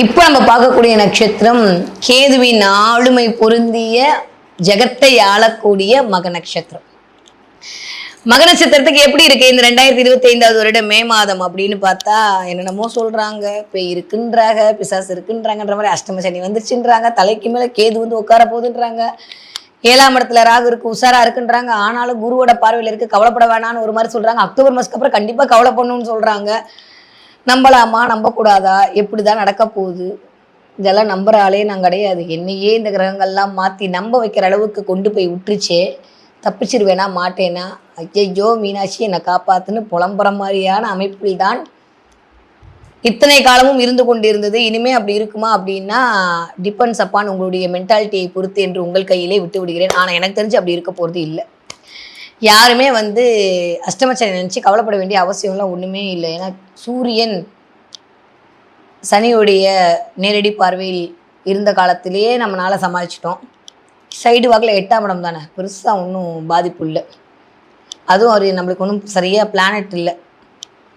இப்போ நம்ம பார்க்கக்கூடிய நட்சத்திரம் கேதுவின் ஆளுமை பொருந்திய ஜெகத்தை ஆளக்கூடிய மக நட்சத்திரம். மக நட்சத்திரத்துக்கு எப்படி இருக்கு? இந்த ரெண்டாயிரத்தி இருபத்தி ஐந்தாவது வருடம் மே மாதம் அப்படின்னு பார்த்தா என்னென்னமோ சொல்றாங்க. இப்போ இருக்குன்றாங்க பிசாசு இருக்குன்றாங்கன்ற மாதிரி அஷ்டம சனி வந்துருச்சுன்றாங்க. தலைக்கு மேல கேது வந்து உட்கார போகுதுன்றாங்க. ஏழாம் இடத்துல ராகு இருக்கு உஷாரா இருக்குன்றாங்க. ஆனாலும் குருவோட பார்வையில் இருக்கு கவலைப்பட வேணாம்னு ஒரு மாதிரி சொல்றாங்க. அக்டோபர் மாசத்துக்கு அப்புறம் கண்டிப்பா கவலை பண்ணணும்னு சொல்றாங்க. நம்பலாமா? நம்பக்கூடாதா? எப்படி தான் நடக்க போகுது? இதெல்லாம் நம்புற ஆளே நான் கிடையாது. என்னையே இந்த கிரகங்கள்லாம் மாற்றி நம்ப வைக்கிற அளவுக்கு கொண்டு போய் விட்டுருச்சே. தப்பிச்சிருவேனா? மாட்டேனா? ஐயையோ மீனாட்சி என்னை காப்பாத்துன்னு புலம்புற மாதிரியான அமைப்பில் தான் இத்தனை காலமும் இருந்து கொண்டிருந்தது. இனிமே அப்படி இருக்குமா அப்படின்னா டிபெண்ட்ஸ் அப்பான் உங்களுடைய மென்டாலிட்டியை பொறுத்து என்று உங்கள் கையிலே விட்டு விடுகிறேன் ஆனால் எனக்கு தெரிஞ்சு அப்படி இருக்க போகிறது இல்லை. யாருமே வந்து அஷ்டமச்சனை நினச்சி கவலைப்பட வேண்டிய அவசியம்லாம் ஒன்றுமே இல்லை. ஏன்னா சூரியன் சனியுடைய நேரடி பார்வையில் இருந்த காலத்திலேயே நம்மளால் சமாளிச்சிட்டோம். சைடு வாக்கில் எட்டாம் இடம் தானே. பெருசாக ஒன்றும் பாதிப்பு இல்லை. அதுவும் அவர் நம்மளுக்கு ஒன்றும் சரியாக பிளானட் இல்லை.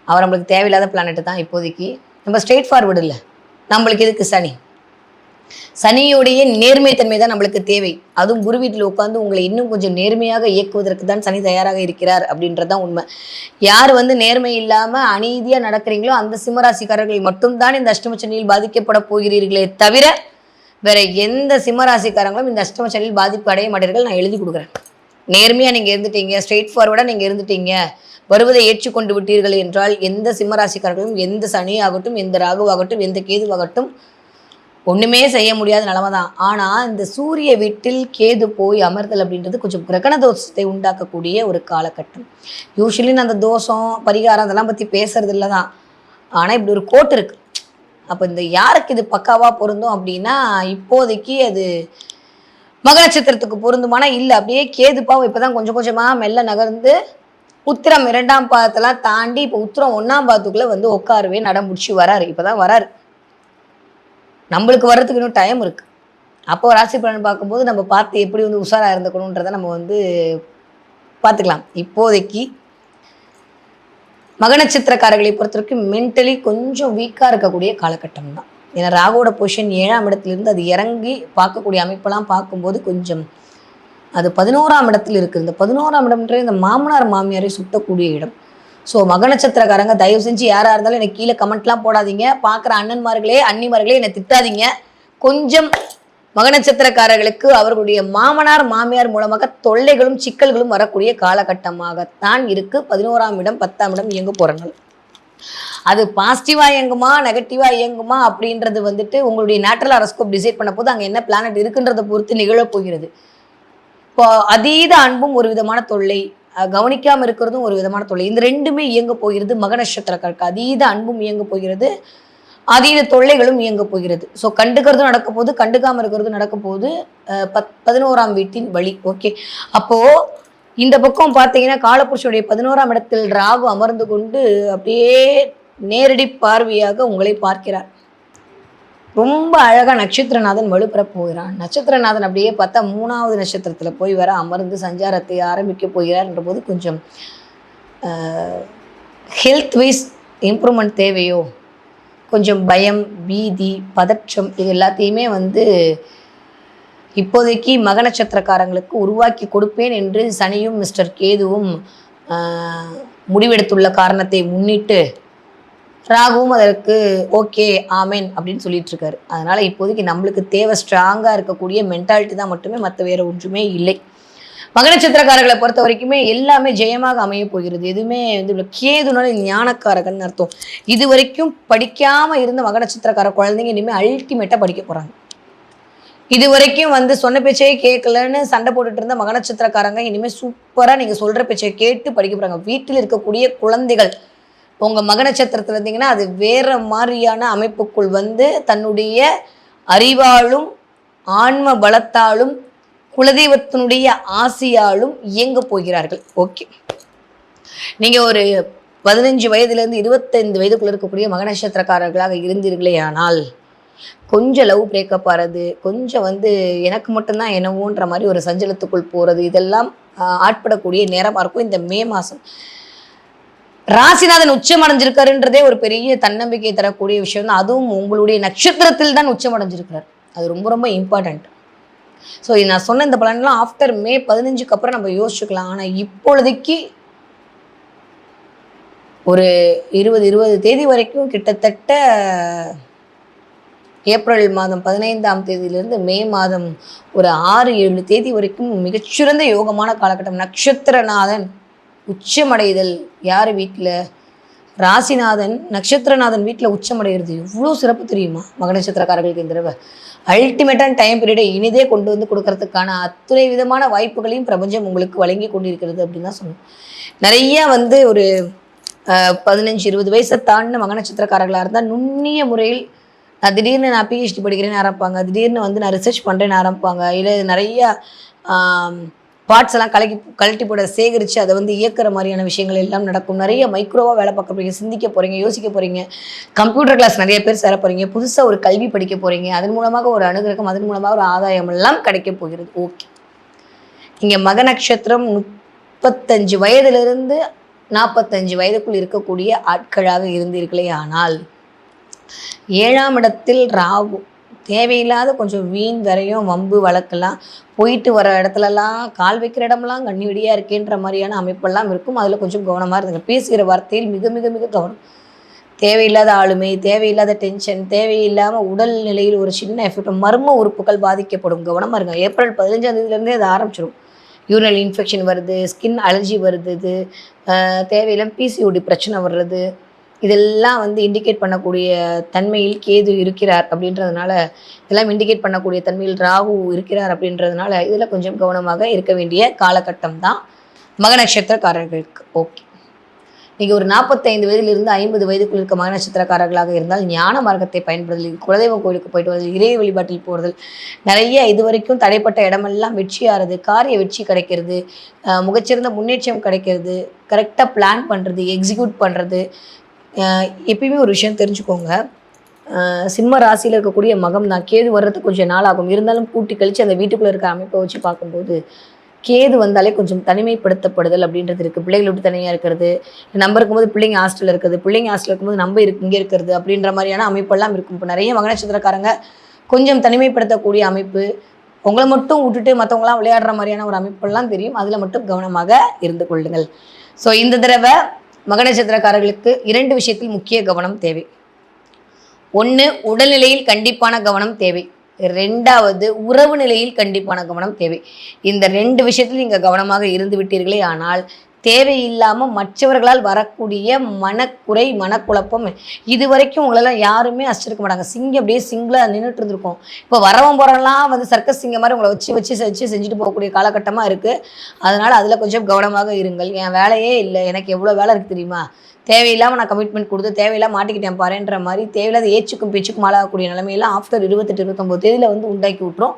அவர் நம்மளுக்கு தேவையில்லாத பிளானெட்டு தான் இப்போதைக்கு. நம்ம ஸ்ட்ரெயிட் ஃபார்வர்டு இல்லை. நம்மளுக்கு எதுக்கு சனி? சனியுடைய நேர்மைத்தன்மை தான் நம்மளுக்கு தேவை. அதுவும் குரு வீட்டில் உட்காந்து உங்களை இன்னும் கொஞ்சம் நேர்மையாக இயக்குவதற்கு தான் சனி தயாராக இருக்கிறார் அப்படின்றது தான் உண்மை. யார் வந்து நேர்மை இல்லாமல் அநீதியாக நடக்கிறீங்களோ அந்த சிம்மராசிக்காரர்கள் மட்டும்தான் இந்த அஷ்டம சனியில் பாதிக்கப்பட போகிறீர்களே தவிர வேற எந்த சிம்மராசிக்காரங்களும் இந்த அஷ்டம சனியில் பாதிப்பு அடைய மாட்டீர்கள். நான் எழுதி கொடுக்குறேன். நேர்மையாக நீங்கள் இருந்துட்டீங்க ஸ்ட்ரெயிட் ஃபார்வர்டாக நீங்கள் இருந்துட்டீங்க வருவதை ஏற்றுக்கொண்டு விட்டீர்கள் என்றால் எந்த சிம்மராசிக்காரர்களும் எந்த சனி ஆகட்டும் எந்த ராகுவாகட்டும் எந்த கேதுவாகட்டும் ஒன்றுமே செய்ய முடியாத நிலமை தான் ஆனால் இந்த சூரிய வீட்டில் கேது போய் அமர்தல் அப்படின்றது கொஞ்சம் கிரகண தோஷத்தை உண்டாக்கக்கூடிய ஒரு காலகட்டம். யூஸ்வலி நான் அந்த தோஷம் பரிகாரம் அதெல்லாம் பற்றி பேசுறது இல்லை தான் ஆனால் இப்படி ஒரு கோட் இருக்கு. அப்போ இந்த யாருக்கு இது பக்காவாக பொருந்தும் அப்படின்னா இப்போதைக்கு அது மக நட்சத்திரத்துக்கு பொருந்துமானா இல்லை. அப்படியே கேதுப்பாவும் இப்பதான் கொஞ்சம் கொஞ்சமாக மெல்ல நகர்ந்து உத்திரம் இரண்டாம் பாதத்தெல்லாம் தாண்டி இப்போ உத்திரம் ஒன்றாம் பாதத்துக்குள்ளே வந்து உட்காருவே நடமுடிச்சு வராரு. இப்பதான் வராரு. நம்மளுக்கு வர்றதுக்கு இன்னும் டைம் இருக்குது அப்போ ராசி பலன் பார்க்கும்போது நம்ம பார்த்து எப்படி வந்து உஷாராக இருந்துக்கணுன்றதை நம்ம வந்து பார்த்துக்கலாம். இப்போதைக்கு மக நட்சத்திரக்காரர்களை பொறுத்த வரைக்கும் மென்டலி கொஞ்சம் வீக்காக இருக்கக்கூடிய காலகட்டம் தான். ஏன்னா ராகுவோட பொசிஷன் ஏழாம் இடத்துலேருந்து அது இறங்கி பார்க்கக்கூடிய அமைப்பெல்லாம் பார்க்கும்போது கொஞ்சம் அது பதினோராம் இடத்துல இருக்குது இந்த பதினோராம் இடம்ன்ற இந்த மாமனார் மாமியாரை சுத்தக்கூடிய இடம். ஸோ மக நட்சத்திரக்காரங்க தயவு செஞ்சு யாராக இருந்தாலும் எனக்கு கீழே கமெண்ட்லாம் போடாதீங்க. பார்க்குற அண்ணன்மார்களே அன்னிமார்களே என்னை திட்டாதீங்க. கொஞ்சம் மக நட்சத்திரக்காரர்களுக்கு அவர்களுடைய மாமனார் மாமியார் மூலமாக தொல்லைகளும் சிக்கல்களும் வரக்கூடிய காலகட்டமாகத்தான் இருக்கு. பதினோராம் இடம் பத்தாம் இடம் இயங்க போகிறாங்க அது பாசிட்டிவா இயங்குமா நெகட்டிவா இயங்குமா அப்படின்றது வந்துட்டு உங்களுடைய நேட்டரல் அரஸ்கோப் டிசைட் பண்ண போது அங்கே என்ன பிளானட் இருக்குன்றதை பொறுத்து நிகழப் போகிறது. இப்போ அதீத அன்பும் ஒரு விதமான தொல்லை. கவனிக்காமல் இருக்கிறதும் ஒரு விதமான தொல்லை. இந்த ரெண்டுமே இயங்க போகிறது மக நட்சத்திரக்காரருக்கு. அதீத அன்பும் இயங்க போகிறது. அதீத தொல்லைகளும் இயங்க போகிறது. ஸோ கண்டுக்கிறதும் நடக்க போகுது கண்டுக்காமல் இருக்கிறதும் நடக்க போகுது பத் பதினோராம் வீட்டின் வழி. ஓகே அப்போது இந்த பக்கம் பார்த்தீங்கன்னா காலப்புருஷனுடைய பதினோராம் இடத்தில் ராகு அமர்ந்து கொண்டு அப்படியே நேரடி பார்வையாக உங்களை பார்க்கிறார். ரொம்ப அழகாக நட்சத்திரநாதன் வலுப்பெற போகிறான். நட்சத்திரநாதன் அப்படியே பார்த்தா மூணாவது நட்சத்திரத்தில் போய் வர அமர்ந்து சஞ்சாரத்தை ஆரம்பிக்க போகிறார்ன்ற போது கொஞ்சம் ஹெல்த் வைஸ் இம்ப்ரூவ்மெண்ட் தேவையோ? கொஞ்சம் பயம் பீதி பதற்றம் இது எல்லாத்தையுமே வந்து இப்போதைக்கு மக நட்சத்திரக்காரங்களுக்கு உருவாக்கி கொடுப்பேன் என்று சனியும் மிஸ்டர் கேதுவும் முடிவெடுத்துள்ள காரணத்தை முன்னிட்டு ராகுவும் அதற்கு ஓகே ஆமேன் அப்படின்னு சொல்லிட்டு இருக்காரு அதனால இப்போதைக்கு நம்மளுக்கு தேவை ஸ்ட்ராங்காக இருக்கக்கூடிய மென்டாலிட்டி தான் மட்டுமே மற்ற வேற ஒன்றுமே இல்லை. மக நட்சத்திரக்காரர்களை பொறுத்த வரைக்குமே எல்லாமே ஜெயமாக அமைய போகிறது. எதுவுமே வந்து இவ்வளவு கேதுனால ஞானக்காரகன் அர்த்தம். இது வரைக்கும் படிக்காம இருந்த மக நட்சத்திரக்கார குழந்தைங்க இனிமேல் அல்டிமேட்டாக படிக்க போறாங்க. இது வரைக்கும் வந்து சொன்ன பேச்சையே கேட்கலன்னு சண்டை போட்டுட்டு இருந்த மக நட்சத்திரக்காரங்க இனிமேல் சூப்பராக நீங்கள் சொல்கிற பேச்சையை கேட்டு படிக்க போகிறாங்க வீட்டில் இருக்கக்கூடிய குழந்தைகள் உங்கள் மக நட்சத்திரத்தில் இருந்தீங்கன்னா அது வேறு மாதிரியான அமைப்புக்குள் வந்து தன்னுடைய அறிவாலும் ஆன்ம பலத்தாலும் குலதெய்வத்தினுடைய ஆசையாலும் இயங்க போகிறார்கள். ஓகே. நீங்கள் ஒரு பதினஞ்சு வயதுலேருந்து இருபத்தைந்து வயதுக்குள்ள இருக்கக்கூடிய மக நட்சத்திரக்காரர்களாக இருந்தீர்களே ஆனால் கொஞ்சம் லவ் பிரேக்கப் ஆகிறது கொஞ்சம் வந்து எனக்கு மட்டும்தான் என்னவோன்ற மாதிரி ஒரு சஞ்சலத்துக்குள் போகிறது இதெல்லாம் ஆட்படக்கூடிய நேரமாக இருக்கும். இந்த மே மாதம் ராசிநாதன் உச்சம் அடைஞ்சிருக்காருன்றதே ஒரு பெரிய தன்னம்பிக்கை தரக்கூடிய விஷயம் தான் அதுவும் உங்களுடைய நட்சத்திரத்தில் தான் உச்சம் அடைஞ்சிருக்கிறார். அது ரொம்ப ரொம்ப இம்பார்ட்டண்ட் ஸோ நான் சொன்ன இந்த பலன்லாம் ஆஃப்டர் மே பதினஞ்சுக்கு அப்புறம் நம்ம யோசிச்சுக்கலாம். ஆனால் இப்பொழுதைக்கு ஒரு இருபது இருபது தேதி வரைக்கும் கிட்டத்தட்ட ஏப்ரல் மாதம் பதினைந்தாம் தேதியிலிருந்து மே மாதம் ஒரு ஆறு ஏழு தேதி வரைக்கும் மிகச்சிறந்த யோகமான காலகட்டம் நட்சத்திரநாதன். உச்சமடைதல். யார் வீட்டில் ராசிநாதன் நட்சத்திரநாதன் வீட்டில் உச்சமடைகிறது எவ்வளோ சிறப்பு தெரியுமா? மக நட்சத்திரக்காரர்களுக்கு இந்த தடவை. அல்டிமேட்டான டைம் பீரியடை இனிதே கொண்டு வந்து கொடுக்கறதுக்கான அத்துணை விதமான வாய்ப்புகளையும் பிரபஞ்சம் உங்களுக்கு வழங்கி கொண்டிருக்கிறது அப்படின்னு தான் சொல்லணும். நிறையா வந்து ஒரு பதினஞ்சு இருபது வயசை தாண்டின மக நட்சத்திரக்காரர்களாக இருந்தால் நுண்ணிய முறையில் நான் திடீர்னு நான் பிஹெச்டி படிக்கிறேன்னு ஆரம்பிப்பாங்க. திடீர்னு வந்து நான் ரிசர்ச் பண்ணுறேன்னு ஆரம்பிப்பாங்க. இல்லை நிறையா பார்ட்ஸ் எல்லாம் கலக்கி கழட்டி போட சேகரித்து அதை வந்து இயக்குற மாதிரியான விஷயங்கள் எல்லாம் நடக்கும். நிறைய மைக்ரோவாக வேலை பார்க்க போகிறீங்க சிந்திக்க போகிறீங்க யோசிக்க போகிறீங்க கம்ப்யூட்டர் கிளாஸ் நிறைய பேர் சேர போகிறீங்க புதுசாக ஒரு கல்வி படிக்க போகிறீங்க அதன் மூலமாக ஒரு அனுகிரகம் அதன் மூலமாக ஒரு ஆதாயம் எல்லாம் கிடைக்க போகிறது. ஓகே. இங்கே மக நட்சத்திரம் முப்பத்தஞ்சு வயதிலிருந்து நாற்பத்தஞ்சு வயதுக்குள் இருக்கக்கூடிய ஆட்களாக இருந்தீர்களே ஆனால் ஏழாம் இடத்தில் ராகு தேவையில்லாத கொஞ்சம் வீண் வரையும் வம்பு வழக்கெல்லாம் போயிட்டு வர இடத்துலலாம் கால் வைக்கிற இடமெல்லாம் கண்ணிவெடியாக இருக்கேன்ற மாதிரியான அமைப்பெல்லாம் இருக்கும். அதில் கொஞ்சம் கவனமாக இருந்துங்க. பேசுகிற வார்த்தையில் மிக மிக மிக கவனம். தேவையில்லாத ஆளுமை தேவையில்லாத டென்ஷன் தேவையில்லாமல் உடல் நிலையில் ஒரு சின்ன எஃபெக்ட் மர்ம உறுப்புகள் பாதிக்கப்படும். கவனமாக இருங்க. ஏப்ரல் பதினஞ்சாம் தேதியிலேருந்தே அது ஆரம்பிச்சிடும் யூரினல் இன்ஃபெக்ஷன் வருது ஸ்கின் அலர்ஜி வருது தேவையில்லாமல் பிசிஓடி பிரச்சனை வர்றது இதெல்லாம் வந்து இண்டிகேட் பண்ணக்கூடிய தன்மையில் கேது இருக்கிறார் அப்படின்றதுனால இதெல்லாம் இண்டிகேட் பண்ணக்கூடிய தன்மையில் ராகு இருக்கிறார் அப்படின்றதுனால இதில் கொஞ்சம் கவனமாக இருக்க வேண்டிய காலகட்டம் தான் மக நட்சத்திரக்காரர்களுக்கு. ஓகே நீங்கள் ஒரு நாற்பத்தைந்து வயதிலிருந்து ஐம்பது வயதுக்குள் இருக்க மக நட்சத்திரக்காரர்களாக இருந்தால் ஞான மார்க்கத்தை பயன்படுதல் குலதெய்வ கோயிலுக்கு போயிட்டு வருதல் இறை வழிபாட்டில் போகிறதல் நிறைய இது வரைக்கும் தடைப்பட்ட இடமெல்லாம் வெற்றியாகிறது காரிய வெற்றி கிடைக்கிறது முகச்சிறந்த முன்னேற்றம் கிடைக்கிறது கரெக்டாக பிளான் பண்ணுறது எக்ஸிக்யூட் பண்ணுறது எப்பயுமே ஒரு விஷயம் தெரிஞ்சுக்கோங்க. சிம்ம ராசியில் இருக்கக்கூடிய மகம் தான். கேது வர்றதுக்கு கொஞ்சம் நாள் ஆகும். இருந்தாலும் கூட்டி கழித்து அந்த வீட்டுக்குள்ளே இருக்க அமைப்பை வச்சு பார்க்கும்போது கேது வந்தாலே கொஞ்சம் தனிமைப்படுத்தப்படுதல் அப்படின்றது இருக்குது பிள்ளைகள் விட்டு தனியாக இருக்கிறது நம்ம இருக்கும்போது பிள்ளைங்க ஹாஸ்டலில் இருக்குது பிள்ளைங்க ஹாஸ்டலில் இருக்கும்போது நம்ம இருக்கு இங்கே இருக்கிறது அப்படின்ற மாதிரியான அமைப்பெல்லாம் இருக்கும். இப்போ நிறைய மக நட்சத்திரக்காரங்க கொஞ்சம் தனிமைப்படுத்தக்கூடிய அமைப்பு உங்களை மட்டும் விட்டுட்டு மற்றவங்களாம் விளையாடுற மாதிரியான ஒரு அமைப்பெல்லாம் தெரியும். அதில் மட்டும் கவனமாக இருந்து கொள்ளுங்கள். ஸோ இந்த தடவை மக நட்சத்திரக்காரர்களுக்கு இரண்டு விஷயத்தில் முக்கிய கவனம் தேவை. ஒன்று உடல்நிலையில் கண்டிப்பான கவனம் தேவை. ரெண்டாவது உறவு நிலையில் கண்டிப்பான கவனம் தேவை. இந்த ரெண்டு விஷயத்தில் நீங்கள் கவனமாக இருந்து விட்டீர்களே ஆனால் தேவையில்லாமல் மற்றவர்களால் வரக்கூடிய மனக்குறை மனக்குழப்பம். இது வரைக்கும் உங்களெல்லாம் யாருமே அசிச்சிருக்க மாட்டாங்க. சிங்கம் அப்படியே சிங்கிளாக நின்றுட்டு இருந்திருக்கும். இப்போ வரவன் போகிறலாம் வந்து சர்க்கஸ் சிங்கம் மாதிரி உங்களை வச்சு வச்சு வச்சு செஞ்சுட்டு போகக்கூடிய காலகட்டமாக இருக்குது அதனால் அதில் கொஞ்சம் கவனமாக இருங்கள். என் வேலையே இல்லை. எனக்கு எவ்வளோ வேலை இருக்குது தெரியுமா? தேவையில்லாமல் நான் கமிட்மெண்ட் கொடுத்து தேவையில்லாம மாட்டிக்கிட்டேன் பாருன்ற மாதிரி தேவையில்லாத ஏச்சுக்கும் பேச்சுக்கும் ஆளாகக்கூடிய நிலைமையெல்லாம் ஆஃப்டர் இருபத்தெட்டு இருபத்தொம்போது தேதியில் வந்து உண்டாக்கி விட்டுரும்.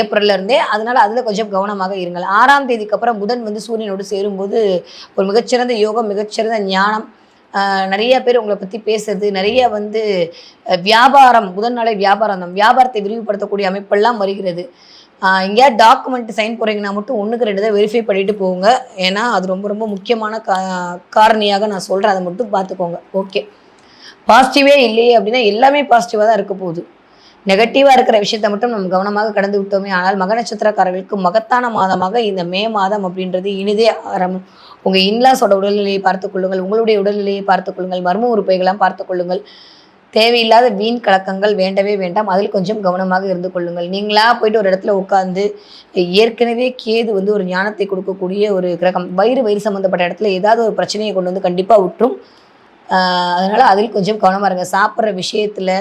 ஏப்ரல்ல இருந்தே. அதனால் அதில் கொஞ்சம் கவனமாக இருங்கள். ஆறாம் தேதிக்கு அப்புறம் புதன் வந்து சூரியனோடு சேரும்போது ஒரு மிகச்சிறந்த யோகம் மிகச்சிறந்த ஞானம் நிறைய பேர் உங்களை பற்றி பேசுறது நிறைய வந்து வியாபாரம் புதன் நாளை வியாபாரம் தான். வியாபாரத்தை விரிவுபடுத்தக்கூடிய அமைப்பெல்லாம் வருகிறது. எங்கேயா டாக்குமெண்ட் சைன் போகிறீங்கன்னா மட்டும் ஒன்றுக்கு ரெண்டு தான் வெரிஃபை பண்ணிட்டு போங்க. ஏன்னா அது ரொம்ப ரொம்ப முக்கியமான கா காரணியாக நான் சொல்கிறேன் அதை மட்டும் பார்த்துக்கோங்க. ஓகே பாசிட்டிவே இல்லையே அப்படின்னா எல்லாமே பாசிட்டிவாக தான் இருக்க போகுது. நெகட்டிவாக இருக்கிற விஷயத்தை மட்டும் நம்ம கவனமாக கடந்து விட்டோமே ஆனால் மக நட்சத்திரக்காரர்களுக்கு மகத்தான மாதமாக இந்த மே மாதம் அப்படின்றது இனிதே ஆரம்பம். உங்கள் இன்லாஸோட உடல்நிலையை பார்த்துக்கொள்ளுங்கள் உங்களுடைய உடல்நிலையை பார்த்துக்கொள்ளுங்கள் மர்ம உறுப்பைகளாம் பார்த்துக்கொள்ளுங்கள் தேவையில்லாத வீண் கலக்கங்கள் வேண்டவே வேண்டாம். அதில் கொஞ்சம் கவனமாக இருந்து கொள்ளுங்கள். நீங்களா போயிட்டு ஒரு இடத்துல உட்காந்து ஏற்கனவே கேது வந்து ஒரு ஞானத்தை கொடுக்கக்கூடிய ஒரு கிரகம் வயிறு வயிறு சம்மந்தப்பட்ட இடத்துல ஏதாவது ஒரு பிரச்சனையை கொண்டு வந்து கண்டிப்பாக விட்டுரும் அதனால் அதில் கொஞ்சம் கவனமாக இருங்க. சாப்பிட்ற விஷயத்தில்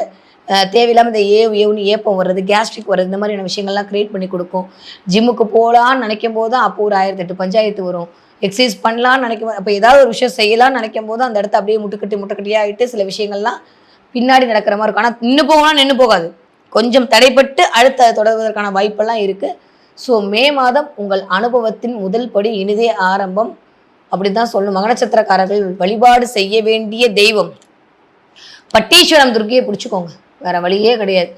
தேவையில்லாமல் இந்த ஏ ஏவுன்னு ஏப்பம் வர்றது கேஸ்ட்ரிக் வர்றது இந்த மாதிரியான விஷயங்கள்லாம் க்ரியேட் பண்ணி கொடுக்கும். ஜிம்முக்கு போகலான்னு நினைக்கும் போது தான் அப்போ ஒரு ஆயிரத்தெட்டு பஞ்சாயத்து வரும். எக்ஸசைஸ் பண்ணலான்னு நினைக்கும் அப்போ ஏதாவது ஒரு விஷயம் செய்யலாம்னு நினைக்கும் போது அந்த இடத்த அப்படியே முட்டுக்கட்டி முட்டுக்கட்டியாக ஆகிட்டு சில விஷயங்கள்லாம் பின்னாடி நடக்கிற மாதிரி இருக்கும். ஆனால் நின்று போகலாம் நின்று போகாது. கொஞ்சம் தடைப்பட்டு அடுத்து அதை தொடர்வதற்கான வாய்ப்பெல்லாம் இருக்குது ஸோ மே மாதம் உங்கள் அனுபவத்தின் முதல் படி இனிதே ஆரம்பம். அப்படி தான் சொல்லணும் மகனச்சத்திரக்காரர்கள் வழிபாடு செய்ய வேண்டிய தெய்வம். பட்டீஸ்வரம் துர்க்கையை பிடிச்சிக்கோங்க. வேற வழியே கிடையாது.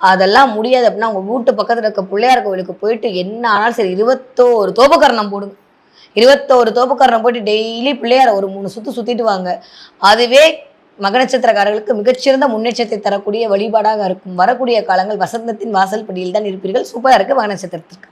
அதெல்லாம் முடியாது. அப்படின்னா உங்கள் வீட்டு பக்கத்தில் இருக்க பிள்ளையார் கோவிலுக்கு போயிட்டு என்ன ஆனாலும் சரி இருபத்தோரு தோபகரணம் போடுங்க. இருபத்தோரு தோப்புக்காரனை போயிட்டு டெய்லி பிள்ளையார ஒரு மூணு சுத்து சுத்திட்டு வாங்க. அதுவே மக நட்சத்திரக்காரர்களுக்கு மிகச்சிறந்த முன்னேற்றத்தை தரக்கூடிய வழிபாடாக இருக்கும். வரக்கூடிய காலங்கள் வசந்தத்தின் வாசல் படியில் தான் இருப்பீர்கள். சூப்பராக இருக்கு மக நட்சத்திரத்திற்கு.